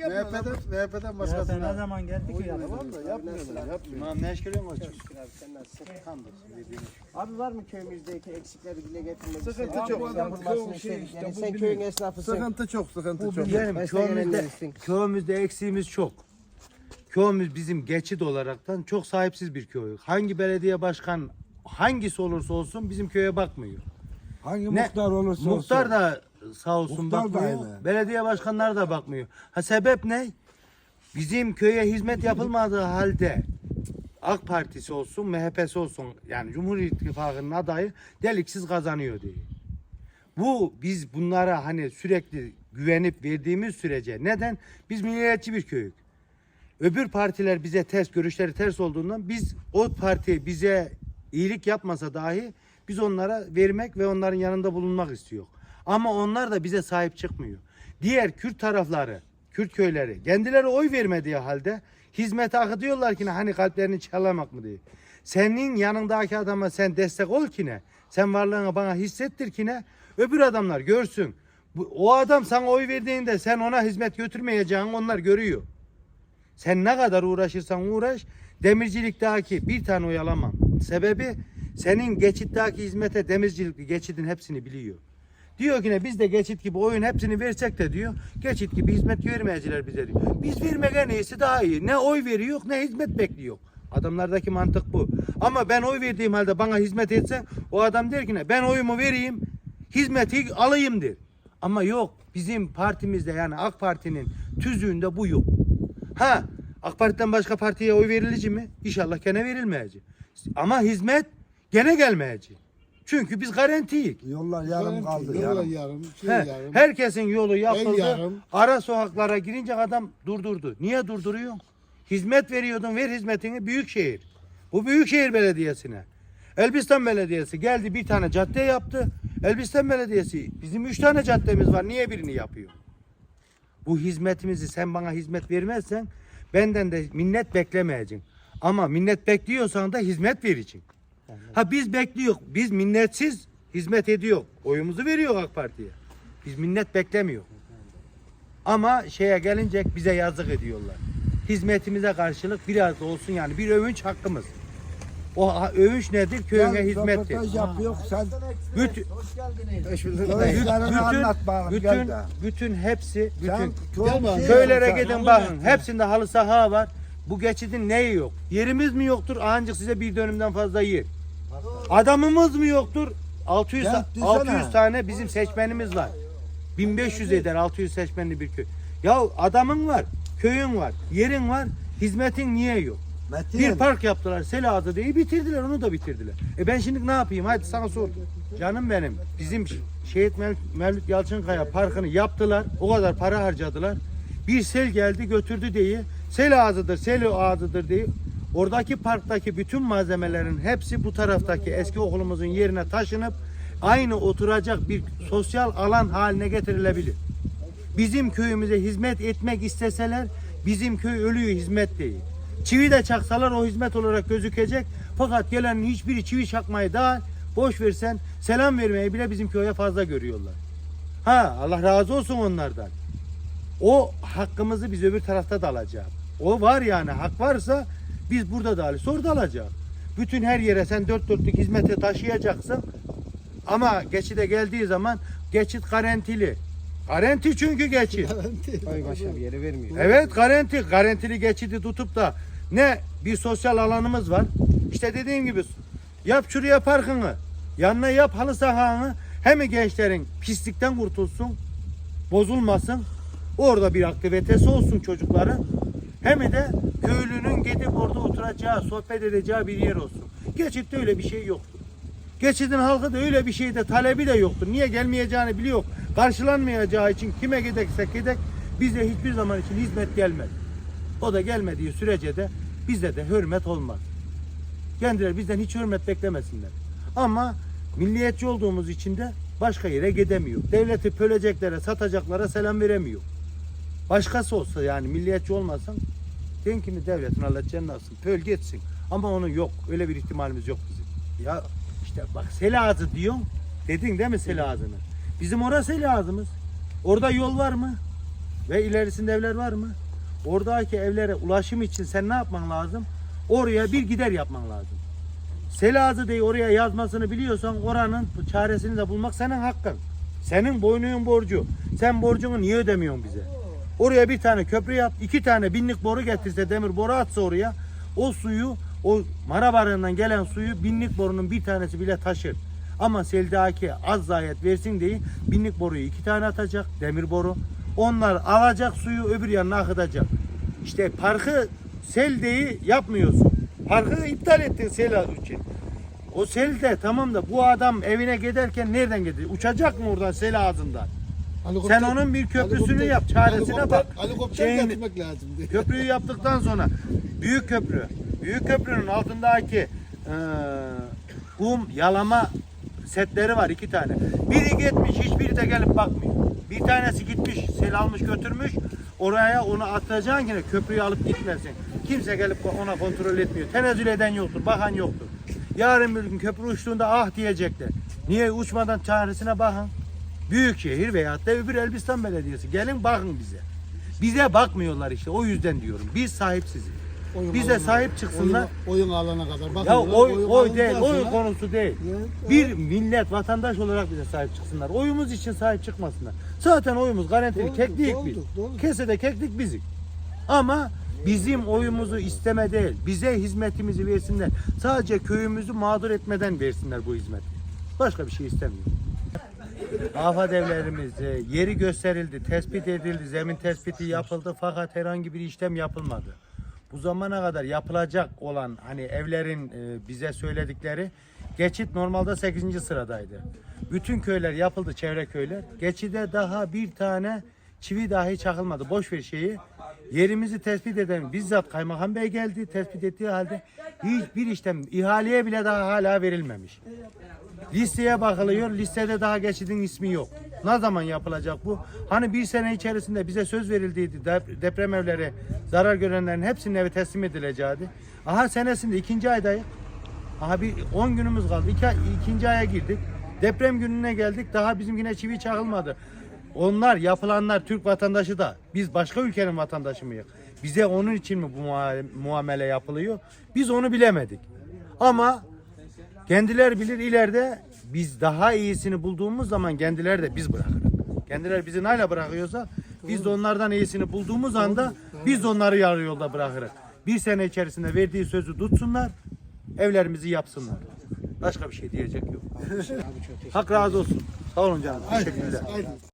yapmıyorlar. MHP'den, MHP'den Ya sen ne başkasına. zaman geldi ki ya? Tamam da yapmıyorlar, yapmıyorlar. Tamam ne eşkiliyor mu açık? Şükür abi sen nasılsın? Var mı köyümüzdeki eksikleri dile getirmek Sıkıntı istediğin, çok. yapılmasını Köy istediğin? işte, Yani bu sen bilir. köyün esnafısın. Sıkıntı çok, sıkıntı çok. Benim köyümüzde, gelenlersin. köyümüzde eksiğimiz çok. Köyümüz bizim geçit olaraktan çok sahipsiz bir köy. Hangi belediye başkan hangisi olursa olsun bizim köye bakmıyor. Hangi Ne- muhtar olursa Muhtar olsun. da sağ olsun Muhtar da bakmıyor. aynı. Belediye başkanları da bakmıyor. Ha sebep ne? Bizim köye hizmet yapılmadığı halde AK Partisi olsun, MHP'si olsun yani Cumhur İttifakı'nın adayı deliksiz kazanıyor diye. Bu biz bunlara hani sürekli güvenip verdiğimiz sürece neden? Biz milliyetçi bir köyük. Öbür partiler bize ters, görüşleri ters olduğundan biz o parti bize iyilik yapmasa dahi biz onlara vermek ve onların yanında bulunmak istiyor. Ama onlar da bize sahip çıkmıyor. Diğer Kürt tarafları, Kürt köyleri kendileri oy vermediği halde hizmete akıtıyorlar ki ne, hani kalplerini çalamak mı diye. Senin yanındaki adama sen destek ol ki ne? Sen varlığını bana hissettir ki ne? Öbür adamlar görsün. Bu, o adam sana oy verdiğinde sen ona hizmet götürmeyeceğini onlar görüyor. Sen ne kadar uğraşırsan uğraş demircilikteki bir tane oy alamam. Sebebi senin geçitteki hizmete demircilikli geçidin hepsini biliyor. Diyor ki ne biz de geçit gibi oyun hepsini versek de diyor geçit gibi hizmet vermeyiciler bize diyor. Biz vermek en iyisi daha iyi. Ne oy veriyor ne hizmet bekliyor. Adamlardaki mantık bu. Ama ben oy verdiğim halde bana hizmet etse o adam der ki ne ben oyumu vereyim hizmeti alayım der. Ama yok bizim partimizde yani AK Parti'nin tüzüğünde bu yok. Ha AK Parti'den başka partiye oy verilecek mi? İnşallah gene verilmeyecek. Ama hizmet gene gelmeyecek. Çünkü biz garantiyik. Yollar yarım kaldı. Yola Yarım. yarım, şey He, yarım. herkesin yolu yapıldı. yarım. Ara sokaklara girince adam durdurdu. Niye durduruyor? Hizmet veriyordun ver hizmetini büyükşehir. Bu büyükşehir belediyesine. Elbistan Belediyesi geldi bir tane cadde yaptı. Elbistan Belediyesi bizim üç tane caddemiz var. Niye birini yapıyor? Bu hizmetimizi sen bana hizmet vermezsen benden de minnet beklemeyeceksin. Ama minnet bekliyorsan da hizmet vereceksin. Ha biz bekliyor. Biz minnetsiz hizmet ediyor. Oyumuzu veriyor AK Parti'ye. Biz minnet beklemiyor. Ama şeye gelince bize yazık ediyorlar. Hizmetimize karşılık biraz da olsun yani bir övünç hakkımız. O ha- övünç nedir? Köyüne hizmettir. röportaj yapıyor. Sen Bütün, Köylerini anlat bakalım. bütün, Gel de. bütün hepsi, Sen bütün çok Gel şey köylere yapıyorsun. gidin bakın. Hepsinde halı saha var. Bu geçidin neyi yok? Yerimiz mi yoktur? Ancak size bir dönümden fazla yer. Adamımız mı yoktur? 600 Gel, düzene. 600 tane bizim seçmenimiz var. 1500 eder 600 seçmenli bir köy. Ya adamın var, köyün var, yerin var, hizmetin niye yok? Metin. Bir park yaptılar Selazı diye bitirdiler onu da bitirdiler. E ben şimdi ne yapayım? Hadi sana sor. Canım benim. Bizim Şehit Mev- Mevlüt Yalçınkaya parkını yaptılar. O kadar para harcadılar. Bir sel geldi götürdü diye. Sel ağzıdır, sel ağzıdır diye. Oradaki parktaki bütün malzemelerin hepsi bu taraftaki eski okulumuzun yerine taşınıp aynı oturacak bir sosyal alan haline getirilebilir. Bizim köyümüze hizmet etmek isteseler bizim köy ölüyor hizmet değil. Çivi de çaksalar o hizmet olarak gözükecek. Fakat gelenin hiçbiri çivi çakmayı da boş versen selam vermeyi bile bizim köye fazla görüyorlar. Ha Allah razı olsun onlardan. O hakkımızı biz öbür tarafta da alacağız. O var yani hak varsa biz burada da alırız. Orada alacağız. Bütün her yere sen dört dörtlük hizmete taşıyacaksın. Ama geçide geldiği zaman geçit garantili. Garanti çünkü geçit. Oy başka bir yere vermiyor. Evet garanti. Garantili geçidi tutup da ne bir sosyal alanımız var. İşte dediğim gibi yap şuraya parkını. Yanına yap halı sahanı. Hem gençlerin pislikten kurtulsun. Bozulmasın. Orada bir aktivitesi olsun çocukların. Hem de köylünün gidip orada oturacağı, sohbet edeceği bir yer olsun. Geçitte öyle bir şey yoktur. Geçidin halkı da öyle bir şeyde talebi de yoktur. Niye gelmeyeceğini biliyor. Karşılanmayacağı için kime gidersek gidek bize hiçbir zaman için hizmet gelmedi. O da gelmediği sürece de bizde de hürmet olmaz. Kendileri bizden hiç hürmet beklemesinler. Ama milliyetçi olduğumuz için de başka yere gidemiyor. Devleti pöleceklere, satacaklara selam veremiyor. Başkası olsa yani milliyetçi olmasan den kimi devletin cennet alsın. Pöl geçsin. Ama onun yok. Öyle bir ihtimalimiz yok bizim. Ya işte bak Selazı diyorsun. Dedin değil mi Selazı'nı? Bizim orası Selazımız. Orada yol var mı? Ve ilerisinde evler var mı? Oradaki evlere ulaşım için sen ne yapman lazım? Oraya bir gider yapman lazım. Selazı diye oraya yazmasını biliyorsan oranın çaresini de bulmak senin hakkın. Senin boynunun borcu. Sen borcunu niye ödemiyorsun bize? Oraya bir tane köprü yap, iki tane binlik boru getirse demir boru atsa oraya o suyu o Marabarı'ndan gelen suyu binlik borunun bir tanesi bile taşır. Ama Seldaki az zayiat versin diye binlik boruyu iki tane atacak demir boru. Onlar alacak suyu öbür yanına akıtacak. İşte parkı Selde'yi yapmıyorsun. Parkı iptal ettin sel için. O selde tamam da bu adam evine giderken nereden gidiyor? Uçacak mı oradan sel ağzından? Sen onun bir köprüsünü yap, çaresine bak. Helikopter Şeyini- getirmek lazım. Köprüyü yaptıktan sonra büyük köprü. Büyük köprünün altındaki eee kum yalama setleri var iki tane. Biri gitmiş hiçbiri de gelip bakmıyor. Bir tanesi gitmiş sel almış götürmüş. Oraya onu atacaksın yine köprüyü alıp gitmesin. Kimse gelip ona kontrol etmiyor. Tenezzül eden yoktur, bakan yoktur. Yarın bir gün köprü uçtuğunda ah diyecekler. Niye uçmadan çaresine bakın. Büyükşehir veyahut da öbür Elbistan Belediyesi gelin bakın bize. Bize bakmıyorlar işte o yüzden diyorum. Biz sahipsiziz. Oyun Bize alana- sahip çıksınlar. Oyun, oyun alana kadar. Ya bakıyorlar, oy oy alındıktan değil, oy konusu değil. Bir millet, vatandaş olarak bize sahip çıksınlar. Oyumuz için sahip çıkmasınlar. Zaten oyumuz garantili. Keklik doğrudur, biz. doğrudur. Kesede keklik bizik. Ama bizim oyumuzu isteme değil. Bize hizmetimizi versinler. Sadece köyümüzü mağdur etmeden versinler bu hizmeti. Başka bir şey istemiyorum. Afat evlerimiz e, yeri gösterildi, tespit edildi, zemin tespiti yapıldı fakat herhangi bir işlem yapılmadı. Bu zamana kadar yapılacak olan hani evlerin e, bize söyledikleri geçit normalde 8. sıradaydı. Bütün köyler yapıldı, çevre köyler. Geçide daha bir tane çivi dahi çakılmadı. Boş ver şeyi. Yerimizi tespit eden bizzat kaymakam bey geldi. Tespit ettiği halde hiçbir işlem ihaleye bile daha hala verilmemiş. Listeye bakılıyor. Listede daha geçidin ismi yok. Ne zaman yapılacak bu? Hani bir sene içerisinde bize söz verildiydi. Dep- Deprem evleri zarar görenlerin hepsinin evi teslim edilecekti. Aha senesinde ikinci aydayız. Aha bir 10 günümüz kaldı. İki, ikinci aya girdik. Deprem gününe geldik. Daha bizim yine çivi çakılmadı. Onlar yapılanlar Türk vatandaşı da. Biz başka ülkenin vatandaşı mıyız? Bize onun için mi bu muamele yapılıyor? Biz onu bilemedik. Ama Kendiler bilir ileride biz daha iyisini bulduğumuz zaman kendileri de biz bırakırız. Kendileri bizi neyle bırakıyorsa biz de onlardan iyisini bulduğumuz anda biz de onları yarı yolda bırakırız. Bir sene içerisinde verdiği sözü tutsunlar, evlerimizi yapsınlar. Başka bir şey diyecek yok. Hak razı olsun. Sağ olun canım. Teşekkürler.